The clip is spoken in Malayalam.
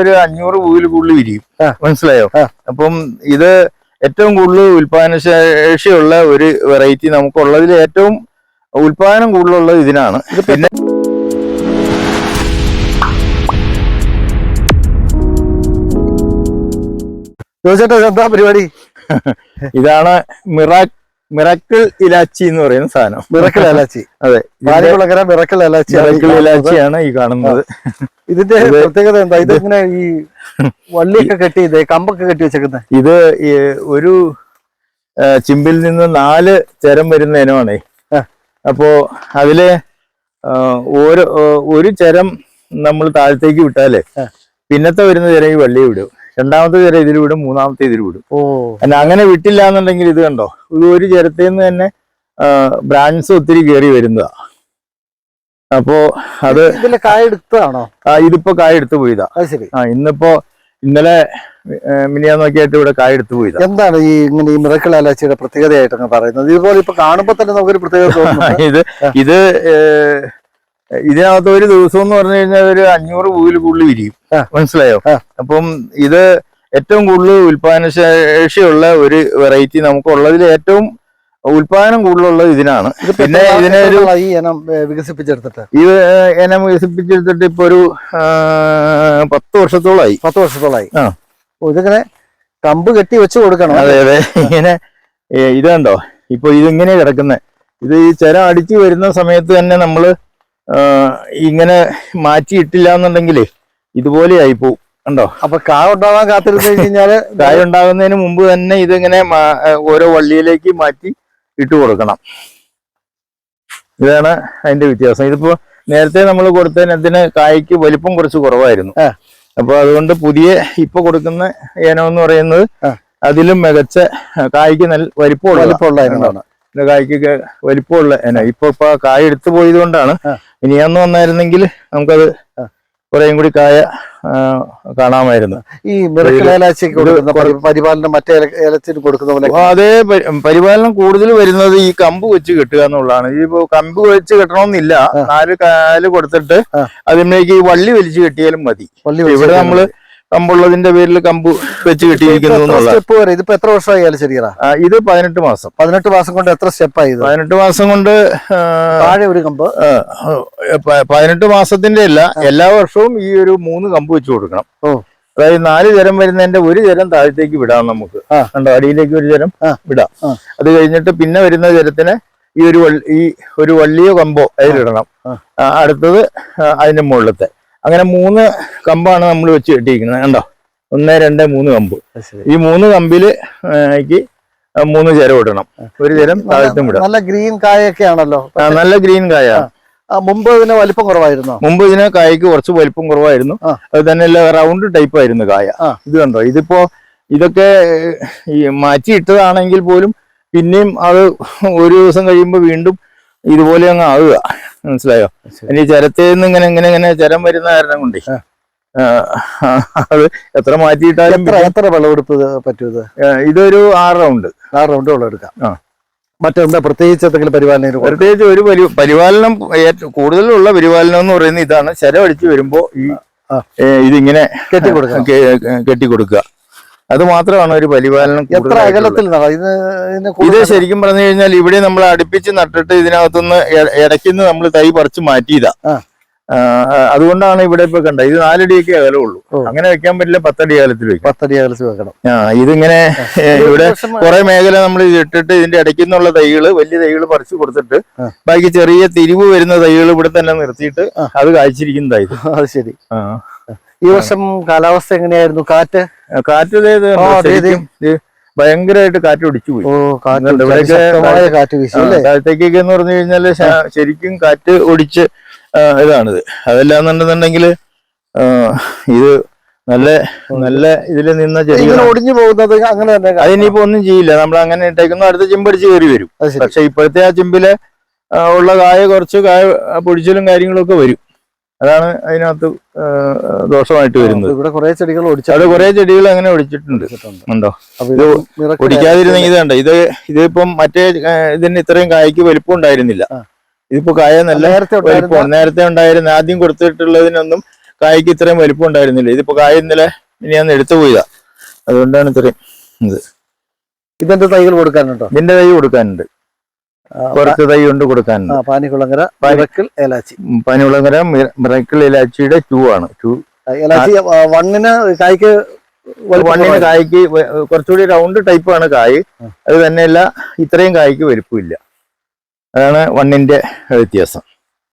ഒരു അഞ്ഞൂറ് പൂവിൽ കൂടുതൽ വിരിയും. മനസ്സിലായോ? അപ്പം ഇത് ഏറ്റവും കൂടുതൽ ഉൽപാദന ശേഷിയുള്ള ഒരു വെറൈറ്റി നമുക്കുള്ളതിൽ ഏറ്റവും ഉൽപാദനം കൂടുതലുള്ളത് ഇതിനാണ്. പിന്നെ ചോദിച്ചേട്ടാ എന്താ പരിപാടി? ഇതാണ് മിറാ മിറാക്കിൾ ഇലാച്ചി എന്ന് പറയുന്ന സാധനം. മിറക്കിൾ ഇലാച്ചി. അതെ. പാലിക്കുളങ്ങര മിറക്കിൾ ഇലാച്ചി മിറക്കിൾ ഇലാച്ചിയാണ് ഈ കാണുന്നത്. ഇതിന്റെ പ്രത്യേകത എന്താ? ഇത് ഇങ്ങനെ ഈ വള്ളിയൊക്കെ കെട്ടി ഇതേ കമ്പൊക്കെ കെട്ടി വെച്ചേക്കുന്നത് ഇത് ഒരു ചിമ്പിൽ നിന്ന് നാല് ചരം വരുന്ന ഇനമാണ്. അപ്പോ അതിൽ ഓരോ ഒരു ചരം നമ്മൾ താഴത്തേക്ക് വിട്ടാലേ പിന്നത്തെ വരുന്ന ചരം ഈ വള്ളി വിടും. രണ്ടാമത്തെ ചരം ഇതിൽ വിടും മൂന്നാമത്തെ ഇതിൽ വിടും. ഓ. അല്ല അങ്ങനെ വിട്ടില്ല എന്നുണ്ടെങ്കിൽ ഇത് കണ്ടോ? ഇത് ഒരു ചരത്തിൽ നിന്ന് തന്നെ ബ്രാഞ്ച് ഒത്തിരി കയറി വരുന്നതാ. അപ്പോ അത് ഇതിലെ കായ എടുത്തതാണോ? ആ, ഇതിപ്പോ കായ എടുത്തു പോയതാ. അത് ശരി. ആ ഇന്നിപ്പോ ഇന്നലെ മിനിയാ നോക്കിയായിട്ട് ഇവിടെ കായ എടുത്തു പോയതാ. എന്താണ് ഈ ഇങ്ങനെ ഈ മിറക്കിൾ അലാച്ചിയുടെ പ്രത്യേകതയായിട്ടൊക്കെ പറയുന്നത്? ഇതുപോലെ ഇപ്പൊ കാണുമ്പോ തന്നെ നമുക്കൊരു പ്രത്യേകത ഇത് ഇത് ഏഹ്, ഇതിനകത്ത് ഒരു ദിവസം എന്ന് പറഞ്ഞു കഴിഞ്ഞാൽ ഒരു അഞ്ഞൂറ് പൂവിൽ കൂടുതൽ വിരിയും. മനസ്സിലായോ. അപ്പം ഇത് ഏറ്റവും കൂടുതൽ ഉൽപാദന ശേഷിയുള്ള ഒരു വെറൈറ്റി നമുക്കുള്ളതിൽ ഏറ്റവും ഉൽപാദനം കൂടുതലുള്ളത് ഇതിനാണ്. പിന്നെ ഇതിനൊരു ഇതിനെ ഒരു ഈ ഇനം വികസിപ്പിച്ചെടുത്തിട്ട്? ഈ ഇനം വികസിപ്പിച്ചെടുത്തിട്ട് ഇപ്പൊ ഒരു പത്ത് വർഷത്തോളമായി പത്ത് വർഷത്തോളായി. ആ. ഇതിങ്ങനെ കമ്പ് കെട്ടി വെച്ച് കൊടുക്കണം. അതെ അതെ. ഇങ്ങനെ ഇതുണ്ടോ ഇപ്പൊ ഇതിങ്ങനെ കിടക്കുന്നത് ഇത് ഈ ചരം അടിച്ചു വരുന്ന സമയത്ത് തന്നെ നമ്മൾ ഇങ്ങനെ മാറ്റിയിട്ടില്ല എന്നുണ്ടെങ്കിലേ ഇതുപോലെ ആയിപ്പോവും. ഉണ്ടോ അപ്പൊ കാ ഉണ്ടാവാൻ കാത്തിരുന്ന് കഴിഞ്ഞാൽ കായ ഉണ്ടാകുന്നതിന് മുമ്പ് തന്നെ ഇതിങ്ങനെ ഓരോ വള്ളിയിലേക്ക് മാറ്റി ഇട്ട് കൊടുക്കണം. ഇതാണ് അതിന്റെ വ്യത്യാസം. ഇതിപ്പോ നേരത്തെ നമ്മൾ കൊടുത്തതിനത്തിന് കായ്ക്ക് വലിപ്പം കുറച്ച് കുറവായിരുന്നു. അപ്പൊ അതുകൊണ്ട് പുതിയ ഇപ്പൊ കൊടുക്കുന്ന ഏനം എന്ന് പറയുന്നത് അതിലും മികച്ച കായ്ക്ക് നല്ല വലിപ്പമുള്ള വലിപ്പമുള്ള കായ്ക്ക് വലിപ്പമുള്ള ഏന. ഇപ്പൊ ഇപ്പൊ കായ എടുത്തു പോയത് കൊണ്ടാണ്. ഇനി അന്ന് വന്നായിരുന്നെങ്കിൽ നമുക്കത് കുറേയും കൂടി കായ കാണാമായിരുന്നു. ഈ പരിപാലനം മറ്റേ ഏല- ഏലത്തിന് കൊടുക്കുന്ന പോലെ അതേ പരിപാലനം കൂടുതൽ വരുന്നത് ഈ കമ്പ് വെച്ച് കെട്ടുക എന്നുള്ളതാണ്. ഈ കമ്പ് വെച്ച് കെട്ടണമെന്നില്ല. നാല് കാൽ കൊടുത്തിട്ട് അതിനേക്ക് അതിലേക്ക് ഈ വള്ളി വലിച്ചു കെട്ടിയാലും മതി. ഇവിടെ നമ്മൾ കമ്പുള്ളതിന്റെ പേരിൽ കമ്പ് വെച്ച് കെട്ടിയിരിക്കുന്നു സ്റ്റെപ്പ് വരെ ഇതിപ്പോ എത്ര വർഷമായി ഏലച്ചെടികളാ ഇത് പതിനെട്ട് മാസം. പതിനെട്ട് മാസം കൊണ്ട് എത്ര സ്റ്റെപ്പായി പതിനെട്ട് മാസം കൊണ്ട് താഴെ ഒരു കമ്പ്? പതിനെട്ട് മാസത്തിന്റെ അല്ല എല്ലാ വർഷവും ഈ ഒരു മൂന്ന് കമ്പ് വെച്ച് കൊടുക്കണം. അതായത് നാല് തരം വരുന്നതിന്റെ ഒരു തരം താഴത്തേക്ക് വിടാം നമുക്ക്. കണ്ടോ? അടിയിലേക്ക് ഒരു തരം വിടാം. അത് കഴിഞ്ഞിട്ട് പിന്നെ വരുന്ന തരത്തിന് ഈ ഒരു ഈ ഒരു വള്ളിയോ കമ്പോ അതിലിടണം. അടുത്തത് അതിന്റെ മുകളിലത്തെ. അങ്ങനെ മൂന്ന് കമ്പാണ് നമ്മൾ വെച്ച് കെട്ടിയിരിക്കുന്നത്. കണ്ടോ? ഒന്ന് രണ്ട് മൂന്ന് കമ്പ്. ഈ മൂന്ന് കമ്പിൽ മൂന്ന് ചിരം ഇടണം ഒരു ചിരം താഴത്തും ഇടണം വിടാം. നല്ല ഗ്രീൻ കായൊക്കെ ആണല്ലോ. നല്ല ഗ്രീൻ കായ. മുമ്പ് ഇതിന് വലിപ്പം കുറവായിരുന്നു? മുമ്പ് ഇതിന് കായക്ക് കുറച്ച് വലിപ്പം കുറവായിരുന്നു. അത് തന്നെ റൗണ്ട് ടൈപ്പ് ആയിരുന്നു കായ ഇത് കണ്ടോ? ഇതിപ്പോ ഇതൊക്കെ ഈ മാറ്റി ഇട്ടതാണെങ്കിൽ പോലും പിന്നെയും അത് ഒരു ദിവസം കഴിയുമ്പോൾ വീണ്ടും ഇതുപോലെ അങ്ങ് ആവുക. മനസ്സിലായോ? ഇനി ചരത്തിൽ നിന്ന് ഇങ്ങനെ ഇങ്ങനെ ഇങ്ങനെ ചരം വരുന്ന കാരണം കൊണ്ടേ. അത് എത്ര മാറ്റിയിട്ടാലും എത്ര വിളവെടുപ്പ് പറ്റൂത് ഇത്? ഇതൊരു ആറ് റൗണ്ട് ആറ് റൗണ്ട് വിളവെടുക്കാം ആ. മറ്റെന്താ പ്രത്യേകിച്ച് എന്തെങ്കിലും പരിപാലനം പ്രത്യേകിച്ച് ഒരു പരി പരിപാലനം ഏറ്റവും കൂടുതലുള്ള പരിപാലനം എന്ന് പറയുന്നത് ഇതാണ്. ചരം അടിച്ചു വരുമ്പോ ഈ ഇതിങ്ങനെ കെട്ടിക്കൊടുക്കുക കെട്ടിക്കൊടുക്കുക. കെട്ടി കൊടുക്കുക അത് മാത്രമാണ് ഒരു പരിപാലനം എത്ര. അകലത്തിൽ ഇത് ശരിക്കും പറഞ്ഞു കഴിഞ്ഞാൽ ഇവിടെ നമ്മൾ അടുപ്പിച്ച് നട്ടിട്ട് ഇതിനകത്തുനിന്ന് ഇടയ്ക്കുന്ന നമ്മൾ തൈ പറിച്ച് മാറ്റിയതാ. അതുകൊണ്ടാണ് ഇവിടെ ഇപ്പൊ കണ്ട ഇത് നാലടിയൊക്കെ അകലമുള്ളൂ. അങ്ങനെ വെക്കാൻ പറ്റില്ല പത്തടി അകലത്തിൽ വെക്കാം. പത്തടി അകലത്തിൽ വെക്കണം. ആ ഇതിങ്ങനെ ഇവിടെ കുറെ മേഖല നമ്മൾ ഇട്ടിട്ട് ഇതിന്റെ ഇടയ്ക്ക് നിന്നുള്ള തൈകൾ വലിയ തൈകൾ പറിച്ചു കൊടുത്തിട്ട്. ബാക്കി ചെറിയ തിരിവ് വരുന്ന തൈകൾ ഇവിടെ തന്നെ നിർത്തിയിട്ട്. അത് കായ്ച്ചിരിക്കുന്നതാ ഇത്. അത് ശരി. ഈ വർഷം കാലാവസ്ഥ എങ്ങനെയായിരുന്നു? കാറ്റ്? കാറ്റ് ഭയങ്കരമായിട്ട് കാറ്റ് ഒടിച്ചു പോയി. താഴത്തേക്കൊക്കെ എന്ന് പറഞ്ഞു കഴിഞ്ഞാൽ ശരിക്കും കാറ്റ് ഒടിച്ച് ഇതാണിത്. അതല്ലാന്നുണ്ടെന്നുണ്ടെങ്കിൽ ഇത് നല്ല നല്ല ഇതിൽ നിന്ന ചെടികൾ ഒടിഞ്ഞു പോകുന്നത് അങ്ങനെ തന്നെ. അതിനിപ്പോ ഒന്നും ചെയ്യില്ല. നമ്മൾ അങ്ങനെ ഇട്ടേക്കുന്നു അടുത്ത ചിമ്പടിച്ച് കയറി വരും. പക്ഷെ ഇപ്പോഴത്തെ ആ ചിമ്പിൽ ഉള്ള കായ കുറച്ച് കായ പൊടിച്ചലും പൊടിച്ചിലും കാര്യങ്ങളും ഒക്കെ വരും. അതാണ് അതിനകത്ത് ദോഷമായിട്ട് വരുന്നത്. ഇവിടെ കുറെ ചെടികൾ ഒടിച്ചിട്ടുണ്ട്. കുറെ ചെടികൾ അങ്ങനെ ഒടിച്ചിട്ടുണ്ട്. ഉണ്ടോ? ഇത് ഒടിക്കാതിരുന്നെങ്കിൽ ഇതുണ്ട് ഇത് ഇതിപ്പം മറ്റേ ഇതിന് ഇത്രയും കായ്ക്ക് വലിപ്പം ഉണ്ടായിരുന്നില്ല. ഇതിപ്പോ കായ നല്ല വലിപ്പം നേരത്തെ ഉണ്ടായിരുന്ന ആദ്യം കൊടുത്തിട്ടുള്ളതിനൊന്നും കായ്ക്ക് ഇത്രയും വലിപ്പം ഉണ്ടായിരുന്നില്ല. ഇതിപ്പോ കായ ഇന്നലെ ഇനി ഞാൻ എടുത്തു പോയതാ. അതുകൊണ്ടാണ് ഇത്രയും ഇത്. ഇതിന്റെ തൈകൾ കൊടുക്കാനുണ്ടോ? ഇതിന്റെ തൈ കൊടുക്കാനുണ്ട്. കുറച്ച് തൈ കൊണ്ട് കൊടുക്കാൻ. പാനിക്കുളങ്ങര പാനി- മിറക്കിൾ ഏലാച്ചി. ഉം, പനികുളങ്ങര മിറക്കിൾ ഇലാച്ചിയുടെ ടൂ ആണ്. ടൂ ഏലാച്ചി വണ്ണിന് കായ്ക്ക് വണ്ണിന് കായ്ക്ക് കുറച്ചുകൂടി റൗണ്ട് ടൈപ്പാണ് കായ്. അത് തന്നെയല്ല ഇത്രയും കായ്ക്ക് വലിപ്പമില്ല. അതാണ് വണ്ണിന്റെ വ്യത്യാസം.